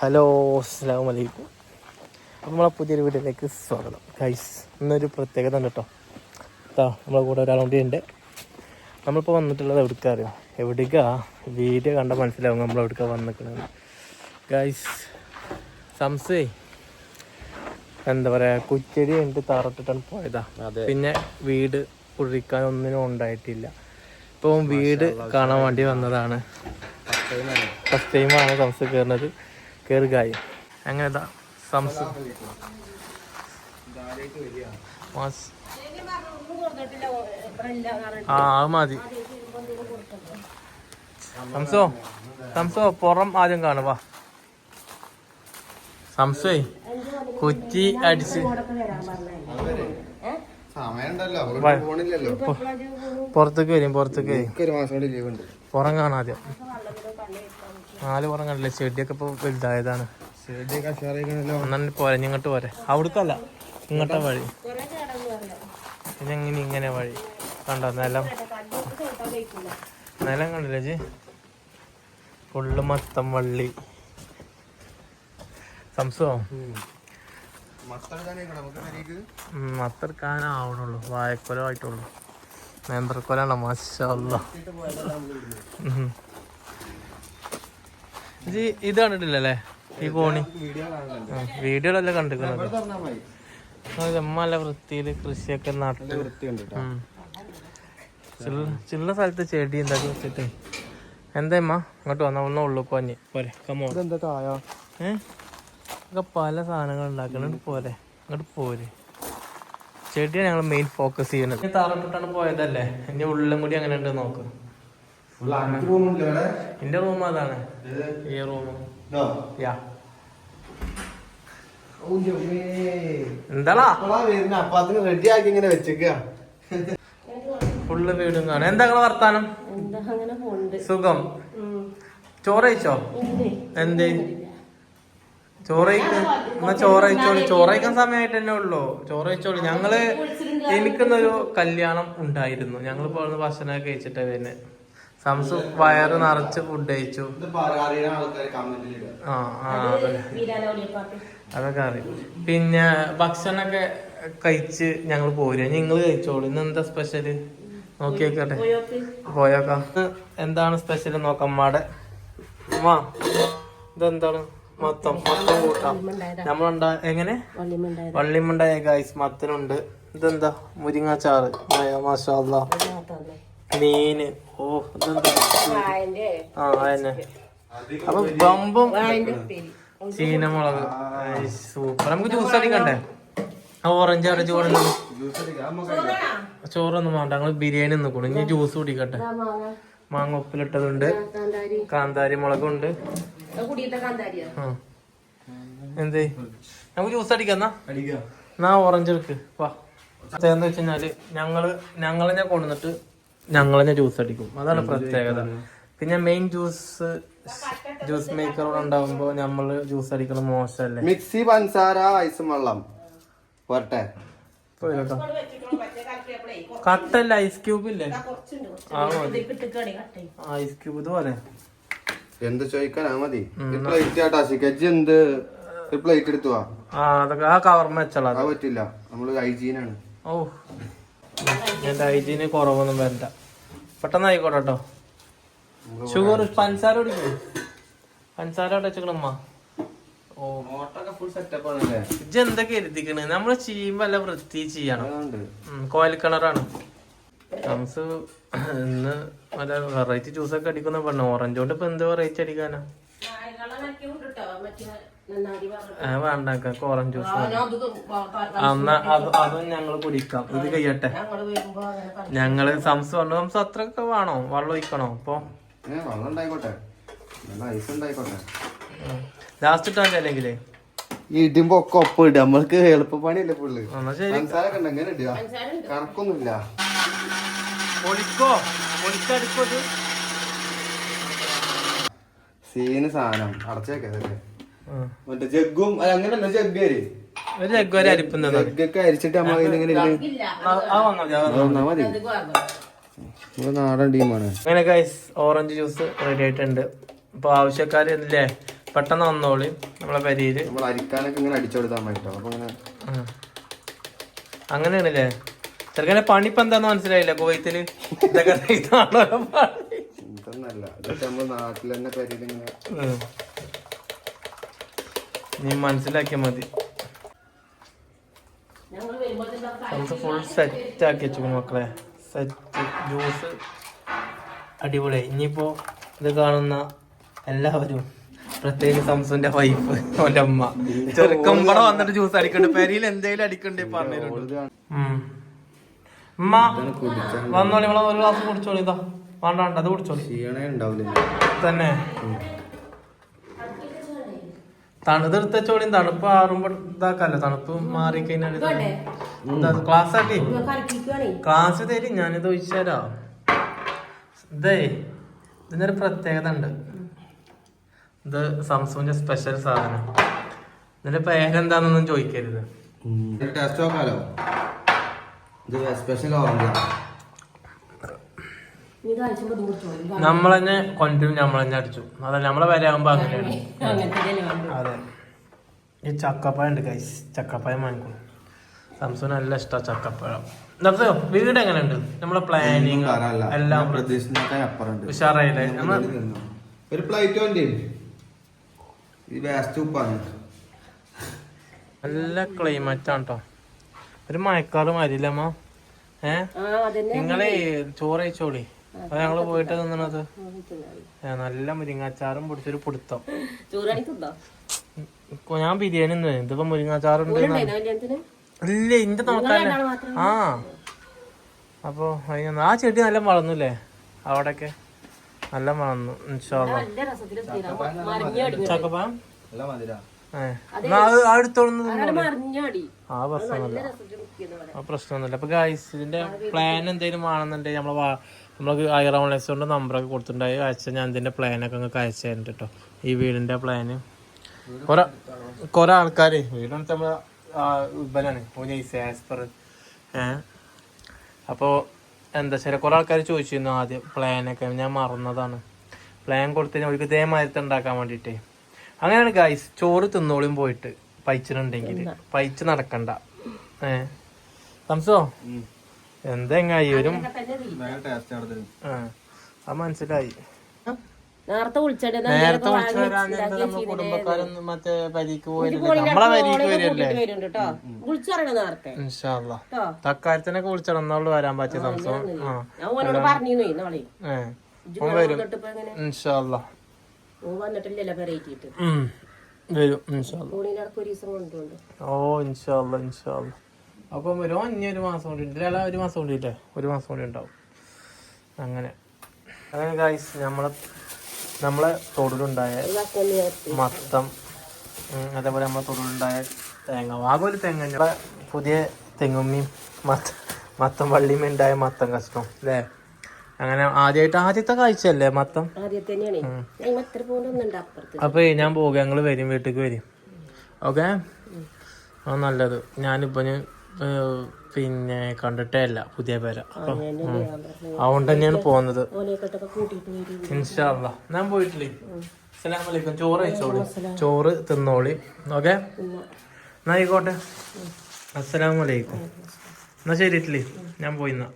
Hello അസ്സാം വലൈക്കും അപ്പോൾ നമ്മളെ പുതിയൊരു വീട്ടിലേക്ക് സ്വാഗതം. ഗൈസ് ഇന്നൊരു പ്രത്യേകത ഉണ്ട് കേട്ടോ കേട്ടോ നമ്മളെ കൂടെ ഒരാളുകൂടി ഉണ്ട്. നമ്മളിപ്പോൾ വന്നിട്ടുള്ളത് എവിടേക്കാ അറിയാം? എവിടേക്കാ? വീഡിയോ കണ്ട മനസ്സിലാവും നമ്മൾ എവിടേക്കാ വന്നിരിക്കുന്നത് ഗൈസ് സംസേ എന്താ പറയുക കുച്ചടി ഉണ്ട് താറട്ടിട്ടാണ് പോയതാ. പിന്നെ വീട് കുഴിക്കാൻ ഒന്നിനും ഉണ്ടായിട്ടില്ല. ഇപ്പം വീട് കാണാൻ വേണ്ടി വന്നതാണ്. ഫസ്റ്റ് ടൈമാണ് സംസ് കയറുന്നത് കയറുകായി അങ്ങനെതാ സംസ് മാസ് ആ അത് മതി. സംസോ സംസോ പുറം ആദ്യം കാണുവാ സംസേ കുറ്റി അടിച്ച്. പുറത്തേക്ക് വരും പുറത്തേക്ക് വരും. പുറം കാണാം ആദ്യം. നാല് പുറം കണ്ടില്ലേ? ചെടിയൊക്കെ ഇപ്പൊ വലുതായതാണ്. ഒന്നെ പോരെ ഇങ്ങോട്ട് പോരെ. അവിടക്കല്ല ഇങ്ങോട്ടാ വഴി. പിന്നെ എങ്ങനെ ഇങ്ങനെ വഴി. കണ്ടോ നിലം? നിലം കണ്ടില്ലേ ജി? ഫുള്ള് മത്തം വള്ളി. സംസോ മത്തെടുക്കാനാവണുള്ളു നമുക്ക് പെരേക്ക് അത്രക്കാനാവണുള്ളൂ വായക്കൊല ആയിട്ടുള്ളൂ നേന്ത്രക്കൊലാണോ മാഷല്ല ഇത് കണ്ടിട്ടില്ലല്ലേ? ഈ കോണി വീഡിയോ കാണുന്നുണ്ട് വീഡിയോയിലല്ലേ കണ്ടിരിക്കുന്നത് നല്ല വൃത്തിയിൽ കൃഷിയൊക്കെ നട്ട്. ചില്ല സ്ഥലത്ത് ചെടി എന്താക്കി വെച്ചിട്ട്. എന്തേമ്മ ഇങ്ങോട്ട് വന്ന ഒന്ന് ഉള്ളു കൊഞ്ഞ് പോരെ കമോ ഇതെന്താ കായ? ഏ? ഒക്കെ പല സാധനങ്ങൾ ഉണ്ടാക്കുന്നുണ്ട് പോരെ ഇങ്ങോട്ട് പോരെ. ചെടിയാണ് ഞങ്ങൾ മെയിൻ ഫോക്കസ് ചെയ്യുന്നത്. താറപ്പെട്ടാണ് പോയതല്ലേ? ഇനി ഉള്ളിലും കൂടി അങ്ങനെ ഉണ്ട് നോക്ക് ഫുൾ അഞ്ച് റൂമില്ല ഇവിടെ എന്റെ റൂം അതാണ്. ഈ റൂം ഇതോ? യാ. ഓ, യമ്മേ. എന്താടാ? അപ്പളാ വരുന്നെ. അപ്പൊ അതിന് റെഡി ആക്കി ഇങ്ങനെ വെച്ചേക്ക. ഫുള്ള് വീടും കാണാൻ എന്താ നിങ്ങളെ വർത്താനം? സുഖം. ചോറ് കഴിച്ചോ? എന്തേ? ചോറ് കഴിക്ക- എന്നാ ചോറ് കഴിച്ചോളൂ. ചോറ് കഴിക്കാൻ സമയമായിട്ട് തന്നെ ഉള്ളൂ. ചോറ് കഴിച്ചോളൂ. ഞങ്ങൾ എനിക്കുന്നൊരു കല്യാണം ഉണ്ടായിരുന്നു. ഞങ്ങൾ പോകുന്ന ഭക്ഷണമൊക്കെ കഴിച്ചിട്ടാ പിന്നെ സംസു വയറ് നിറച്ച് ഫുഡ് കഴിച്ചു. ആ ആ അതൊക്കെ അറിയാം. പിന്നെ ഭക്ഷണമൊക്കെ കഴിച്ച് ഞങ്ങൾ പോരുക നിങ്ങൾ കഴിച്ചോളൂ. ഇന്ന് എന്താ സ്പെഷ്യൽ നോക്കി വെക്കട്ടെ പോയേക്കാം. എന്താണ് സ്പെഷ്യൽ നോക്കാം. അമ്മയുടെ അമ്മ ഇതെന്താണ്? മൊത്തം മൊത്തം കൂട്ടാം. നമ്മളുണ്ടാ എങ്ങനെ? വള്ളിമുണ്ടായ ഗൈസ് മത്തനുണ്ട്. ഇതെന്താ? മുരിങ്ങാച്ചാറ്. മാഷാല്ല മീന് ഓ ആ അതന്നെ അപ്പൊ ബമ്പും ചീനമുളക്. സൂപ്പർ. നമുക്ക് ജ്യൂസ് അടിക്കണ്ടേ? ആ ഓറഞ്ച് നമുക്ക് കഴിക്കാം. ചോറൊന്നും വേണ്ട. ഞങ്ങൾ ബിരിയാണി നിൽക്കണം ഇനി ജ്യൂസ് കുടിക്കട്ടെ. മാങ്ങ. ഉപ്പിലിട്ടതുണ്ട്. കാന്താരി. മുളകുണ്ട്. ആ. എന്തേ? നമുക്ക് ജ്യൂസ് അടിക്കാം എന്നാ? ഓറഞ്ച് എടുക്ക്. വാ. എന്താ വെച്ച് കഴിഞ്ഞാൽ ഞങ്ങൾ ഞാൻ കൊണ്ടുവന്നിട്ട് ഞങ്ങളെന്നെ ജ്യൂസ് അടിക്കും. അതാണ് പ്രത്യേകത. പിന്നെ മെയിൻ ജ്യൂസ് ജ്യൂസ് മേക്കർ ഉണ്ടാവുമ്പോ നമ്മൾ ജ്യൂസ് അടിക്കണം മോശമല്ലേ മിക്സി പഞ്ചസാര ഐസും വെള്ളം. പോരട്ടെ കട്ടല്ല ഐസ് ക്യൂബ് ഇല്ലേ? ഐസ് ക്യൂബ് ഇതുപോലെ. എന്ത് ചോദിക്കാനാ മതി. പ്ലേറ്റ് ആട്ടാ ശിഖജ് എന്ത്? ഒരു പ്ലേറ്റ് എടുത്തു? വാ ആ അതൊക്കെ ആ കവർ മെച്ചാ പറ്റില്ല. നമ്മൾ ഹൈജീനാണ് ഓ എന്റെ ഹൈജീന് കുറവൊന്നും വരണ്ട. പെട്ടെന്ന് ആയിക്കോട്ടെ കേട്ടോ ഷുഗർ പഞ്ചസാര കുടിക്കും. പഞ്ചസാര അവിടെ വെച്ചേക്കണമ്മ ഓ. മോട്ടൊക്കെ ഫുൾ സെറ്റപ്പ് ആണല്ലേ ഇജ്ജ് എന്തൊക്കെ എഴുതിക്കണ് നമ്മൾ ചെയ്യുമ്പോ അല്ല വൃത്തി ചെയ്യണം. കോയൽക്കിണറാണ് തംസ് ഇന്ന് നല്ല വെറൈറ്റി ജ്യൂസ് ഒക്കെ അടിക്കുന്ന പറഞ്ഞു ഓറഞ്ച് കൊണ്ട് ഇപ്പൊ എന്ത് വെറൈറ്റി അടിക്കാനാ? വേണ്ട ഓറഞ്ച് ജ്യൂസ് എന്നാ അത് അതും ഞങ്ങൾ കുടിക്കാം. ഇത് കഴിയട്ടെ. ഞങ്ങൾ സംസ് പറഞ്ഞു സംസ് അത്രയൊക്കെ വേണോ? വെള്ളം ഒഴിക്കണോ? അപ്പൊ ലാസ്റ്റ് ഇട്ടാ അല്ലെങ്കിലേ? ഈ ഇടുമ്പോ ഒക്കെ ഒപ്പം ഇടുക നമ്മൾക്ക് എളുപ്പപ്പണിയല്ലേ പണിയല്ലേ പുള്ളി ശരി. പഞ്ചസാര ഒക്കെ ഉണ്ട്? എങ്ങനെ ഇടുക. കണക്കൊന്നുമില്ല പൊളിക്കോ? പൊളിച്ചടിക്കോ ഇത്? സീന് സാധനം. അടച്ചേക്കേ. മറ്റേ ജഗ്ഗും അല്ല അങ്ങനല്ല ജഗ്ഗേര് ഒരു ജഗ് വരെ അരിപ്പുന്നത് ജഗ്ഗൊക്കെ അരിച്ചിട്ട് മതി. നാടൻ ടീമാണ്. അങ്ങനെ ഗൈസ് ഓറഞ്ച് ജ്യൂസ് റെഡി ആയിട്ടുണ്ട്. അപ്പൊ ആവശ്യക്കാർ ഇല്ലേ പെട്ടെന്ന് വന്നോളി നമ്മളെ പരിയിൽ നമ്മൾ അരിക്കാനൊക്കെ ഇങ്ങനെ അടിച്ചെടുത്താൽ മതിട്ടോ അപ്പൊ ഇങ്ങനെ ഉം. അങ്ങനെയാണല്ലേ? ചെറുക്കനെ പണി ഇപ്പൊ എന്താന്ന് മനസ്സിലായില്ല കോയത്തിൽ ഇതൊക്കെ ഇതൊന്നല്ല. നമ്മൾ നാട്ടിൽ തന്നെ. നീ മനസ്സിലാക്കിയാൽ മതി. നമുക്ക് ഫുൾ സെറ്റ് ആക്കി വെച്ചു മക്കളെ. സെറ്റ് ജ്യൂസ് അടിപൊളി. ഇനിയിപ്പോ ഇത് കാണുന്ന എല്ലാവരും പ്രത്യേകിച്ച് സംസുന്റെ വൈഫ് അവന്റെ അമ്മ. ചെറുക്കമ്പടം വന്നിട്ട് ജ്യൂസ് അടിക്കണ്ട്. പെരിയിൽ എന്തെങ്കിലും അടിക്കണ്ടേ പറഞ്ഞിട്ടുണ്ട്. ഉമ്മ വന്നോളി. ഒരു ഗ്ലാസ് കുടിച്ചോളി ഇതാ. വേണ്ട വേണ്ട. അത് കുടിച്ചോളി. തന്നെ. തണുതെടുത്ത ചോളിയും തണുപ്പ് ആറുമ്പോ ഇതാക്കല്ലോ തണുപ്പ് മാറി കഴിഞ്ഞാൽ ക്ലാസ് ആട്ടി ക്ലാസ് തരും ഞാനിത് ഒഴിച്ചാലോ ഇതേ ഇതിനൊരു പ്രത്യേകത ഉണ്ട്. ഇത് സംസൂന്റെ സ്പെഷ്യൽ സാധനം. ഇതിന്റെ പേരെന്താണെന്നൊന്നും ചോദിക്കരുത്. ടേസ്റ്റ് നോക്കാലോ ഇത് സ്പെഷ്യൽ ഓറഞ്ച് നമ്മൾ തന്നെ നമ്മളെന്നെ നമ്മൾ തന്നെ അടിച്ചു. അതല്ല നമ്മളെ വരാകുമ്പോ അങ്ങനെയാണ്. അതെ. ഈ ചക്കപ്പഴം ഉണ്ട് കൈസ് ചക്കപ്പഴം വാങ്ങിക്കും. സംസൂന് നല്ല ഇഷ്ടമാണ് ചക്കപ്പഴം. വീട് വീട് എങ്ങനെയുണ്ട്? നമ്മളെ പ്ലാനിങ് എല്ലാം ഉഷാറായില്ലേ? ഒരു പ്ലേറ്റ് വണ്ടി? ഈ വേസ്റ്റ് ഉപ്പാണ്. നല്ല ക്ലൈമറ്റ് ആണ് കേട്ടോ ഒരു മഴക്കാറ് മാതിരില്ലമ്മ ഏ? നിങ്ങളെ ചോറ് അയച്ചോളി ഞങ്ങൾ പോയിട്ട് നിന്നത് നല്ല മുരിങ്ങാച്ചാറും പൊടിച്ചൊരു പിടുത്തം. ഇപ്പൊ ഞാൻ ബിരിയാണി തിന്നു. ഇതിപ്പോ മുരിങ്ങാച്ചാറുണ്ട് ഇല്ല ഇന്റെ നോക്കാൻ ആ. അപ്പൊ ആ ചെടി നല്ല വളർന്നുല്ലേ? അവിടൊക്കെ നല്ല വളർന്നു ഇൻഷാല്ല ചക്കപ്പാം നല്ല മധുര. ഏ. എന്നാ അത് ആ എടുത്തോളുന്നു ആ പ്രശ്നമൊന്നുമില്ല. അപ്പൊ ഗൈസ് ഇതിന്റെ പ്ലാൻ എന്തെങ്കിലും വേണമെന്നുണ്ടെങ്കിൽ നമ്മളെ നമ്മൾ ഐറ ഓൺലൈൻസ് നമ്പറൊക്കെ കൊടുത്തിട്ടുണ്ടായി. അയച്ച ഞാൻ ഇതിന്റെ പ്ലാനൊക്കെ നിങ്ങൾക്ക് അയച്ചു തരുന്നുണ്ട് കേട്ടോ ഈ വീടിന്റെ പ്ലാന് കുറേ കുറേ ആൾക്കാർ വീടെടുത്ത് നമ്മളെ ആ, ഇവനാണ്. ഓനൈസ് ആസ്പർ. ഏ? അപ്പോൾ എന്താ വെച്ചാൽ കുറേ ആൾക്കാർ ചോദിച്ചിരുന്നു ആദ്യം പ്ലാനൊക്കെ ഞാൻ മറന്നതാണ്. പ്ലാൻ കൊടുത്തതിന് അവർക്ക് ഇതേമാതിരത്തെ ഉണ്ടാക്കാൻ വേണ്ടിയിട്ടേ. അങ്ങനെയാണ് ഗൈസ് ചോറ് തിന്നോളിയും പോയിട്ട് പൈച്ചിട്ടുണ്ടെങ്കിൽ പൈച്ച് നടക്കണ്ട. ഏഹ് സംസോ എന്തെങ്ങായി വരും? ടേസ്റ്റ് ആണ്. ആ മനസ്സിലായി. നേരത്തെ വിളിച്ചിട്ട് നേരത്തെ വിളിച്ചു വരാൻ കുടുംബക്കാരൊന്നും മറ്റേ പരിക്ക് നമ്മളെ പരിക്ക് വരില്ലേ നേരത്തെ. തക്കാരത്തിനൊക്കെ വരാൻ പറ്റിയ സംശയം ഇൻഷാല്ല ഉം. വരും. ഇൻഷാല്ല കൊണ്ടുണ്ട് ഓ ഇൻഷാല്ല ഇൻഷാല്ല അപ്പം ഒരു ഇനി ഒരു മാസം കൂടി ഉണ്ട്. അല്ല ഒരു മാസം കൂടി ഇല്ലേ ഒരു മാസം കൂടി ഉണ്ടാവും. അങ്ങനെ. അങ്ങനെ ഗായ്സ് നമ്മളെ നമ്മളെ തൊടിലുണ്ടായ മത്തം അതേപോലെ നമ്മളെ തൊടിലുണ്ടായ തേങ്ങ ആകെ ഒരു തെങ്ങ നമ്മളെ പുതിയ തെങ്ങുമ്മീം മത്ത മത്തം വള്ളിയും ഉണ്ടായ മത്തം കഷ്ണം അല്ലേ അങ്ങനെ ആദ്യമായിട്ട് ആദ്യത്തെ കാഴ്ചയല്ലേ മത്തം? അപ്പൊ ഞാൻ പോകുക ഞങ്ങൾ വരും വീട്ടിലേക്ക് വരും. ഓക്കെ? ആ നല്ലത്. ഞാനിപ്പോ ഞാൻ, പിന്നെ കണ്ടിട്ടേ അല്ല പുതിയ പേര. അതുകൊണ്ട് തന്നെയാണ് പോകുന്നത്. ഇൻഷാല്ല ഞാൻ പോയിട്ടില്ലേ? അസ്സലാമലൈക്കും ചോറ് കഴിച്ചോളി ചോറ് തിന്നോളി. ഓക്കെ? എന്നാ ആയിക്കോട്ടെ. അസ്സലാമലൈക്കും എന്നാ ശരി ഞാൻ പോയിന്നാ